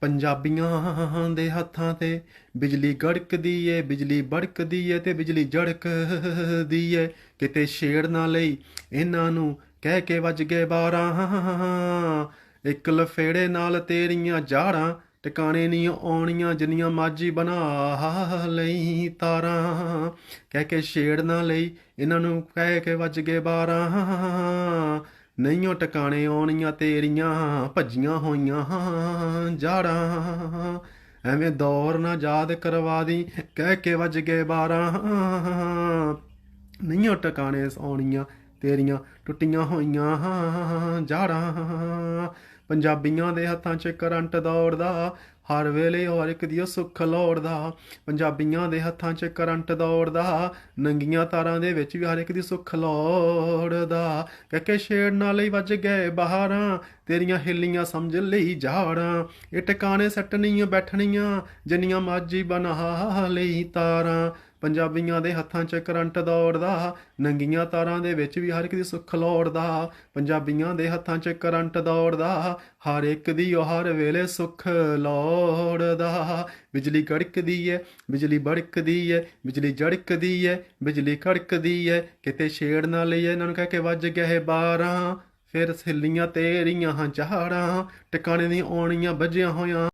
ਪੰਜਾਬੀਆਂ ਦੇ ਹੱਥਾਂ ਤੇ ਬਿਜਲੀ ਗੜਕਦੀ ਏ, ਬਿਜਲੀ ਬੜਕਦੀ ਏ ਤੇ ਬਿਜਲੀ ਜੜਕਦੀ ਏ। ਕਿਤੇ ਛੇੜ ਨਾ ਲਈ, ਇਹਨਾਂ ਨੂੰ ਕਹਿ ਕੇ ਵੱਜ ਗਏ 12 ਇੱਕ ਲਫੇੜੇ ਨਾਲ ਤੇਰੀਆਂ ਜਾੜਾਂ ਟਿਕਾਣੇ ਨਹੀਂ ਆਉਣੀਆਂ ਜਿੰਨੀਆਂ ਮਾਜੀ ਬਣਾ ਲਈ ਤਾਰਾਂ। ਕਹਿ ਕੇ ਛੇੜ ਨਾ ਲਈ, ਇਹਨਾਂ ਨੂੰ ਕਹਿ ਕੇ ਵੱਜ ਗਏ 12 ਨਹੀਂਓ ਟਿਕਾਣੇ ਆਉਣੀਆਂ ਤੇਰੀਆਂ, ਭੱਜੀਆਂ ਹੋਈਆਂ ਜਾੜਾਂ। ਐਵੇਂ ਦੌਰ ਨਾ ਯਾਦ ਕਰਵਾ ਦੀ, ਕਹਿ ਕੇ ਵੱਜ ਗਏ 12 ਨਹੀਂਓ ਟਿਕਾਣੇ ਆਉਣੀਆਂ ਤੇਰੀਆਂ, ਟੁੱਟੀਆਂ ਹੋਈਆਂ ਜਾੜਾਂ। ਪੰਜਾਬੀਆਂ ਦੇ ਹੱਥਾਂ 'ਚ ਕਰੰਟ ਦੌੜਦਾ ਹਰ ਵੇਲੇ ਹਰ ਇੱਕ ਦੀ ਸੁੱਖ ਲੋੜਦਾ। ਪੰਜਾਬੀਆਂ ਦੇ ਹੱਥਾਂ 'ਚ ਕਰੰਟ ਦੌੜਦਾ। ਨੰਗੀਆਂ ਤਾਰਾਂ ਦੇ ਵਿੱਚ ਵੀ ਹਰ ਇੱਕ ਦੀ ਸੁੱਖ ਲੋੜਦਾ। ਕਹਿ ਛੇੜ ਨਾਲ ਹੀ ਵੱਜ ਗਏ ਬਹਾਰਾਂ। ਤੇਰੀਆਂ ਹਿੱਲੀਆਂ ਸਮਝ ਲਈ ਜਾੜਾਂ ਇਹ ਟਿਕਾਣੇ ਸੱਟਣੀਆਂ, ਬੈਠਣੀਆਂ। ਜਿੰਨੀਆਂ ਮਾਜੀ ਬਣਾ ਲਈ ਤਾਰਾਂ। ਪੰਜਾਬੀਆਂ ਦੇ ਹੱਥਾਂ 'ਚ ਕਰੰਟ ਦੌੜਦਾ, ਨੰਗੀਆਂ ਤਾਰਾਂ ਦੇ ਵਿੱਚ ਵੀ ਹਰ ਇੱਕ ਦੀ ਸੁੱਖ ਲੋੜਦਾ। ਪੰਜਾਬੀਆਂ ਦੇ ਹੱਥਾਂ 'ਚ ਕਰੰਟ ਦੌੜਦਾ, ਹਰ ਇੱਕ ਦੀ ਉਹ ਹਰ ਵੇਲੇ ਸੁੱਖ ਲੋੜਦਾ। ਬਿਜਲੀ ਕੜਕਦੀ ਏ, ਬਿਜਲੀ ਬੜਕਦੀ ਏ, ਬਿਜਲੀ ਜੜਕਦੀ ਏ, ਬਿਜਲੀ ਕੜਕਦੀ ਏ। ਕਿਤੇ ਛੇੜ ਨਾ ਲਈਏ, ਇਹਨਾਂ ਨੂੰ ਕਹਿ ਕੇ ਵੱਜ ਗਏ 12 ਫਿਰ ਸਿੱਲੀਆਂ ਤੇਰੀਆਂ ਹਾਂ ਝਾੜਾਂ, ਟਿਕਾਣੇ ਨਹੀਂ ਆਉਣੀਆਂ, ਵੱਜਿਆ ਹੋਇਆ।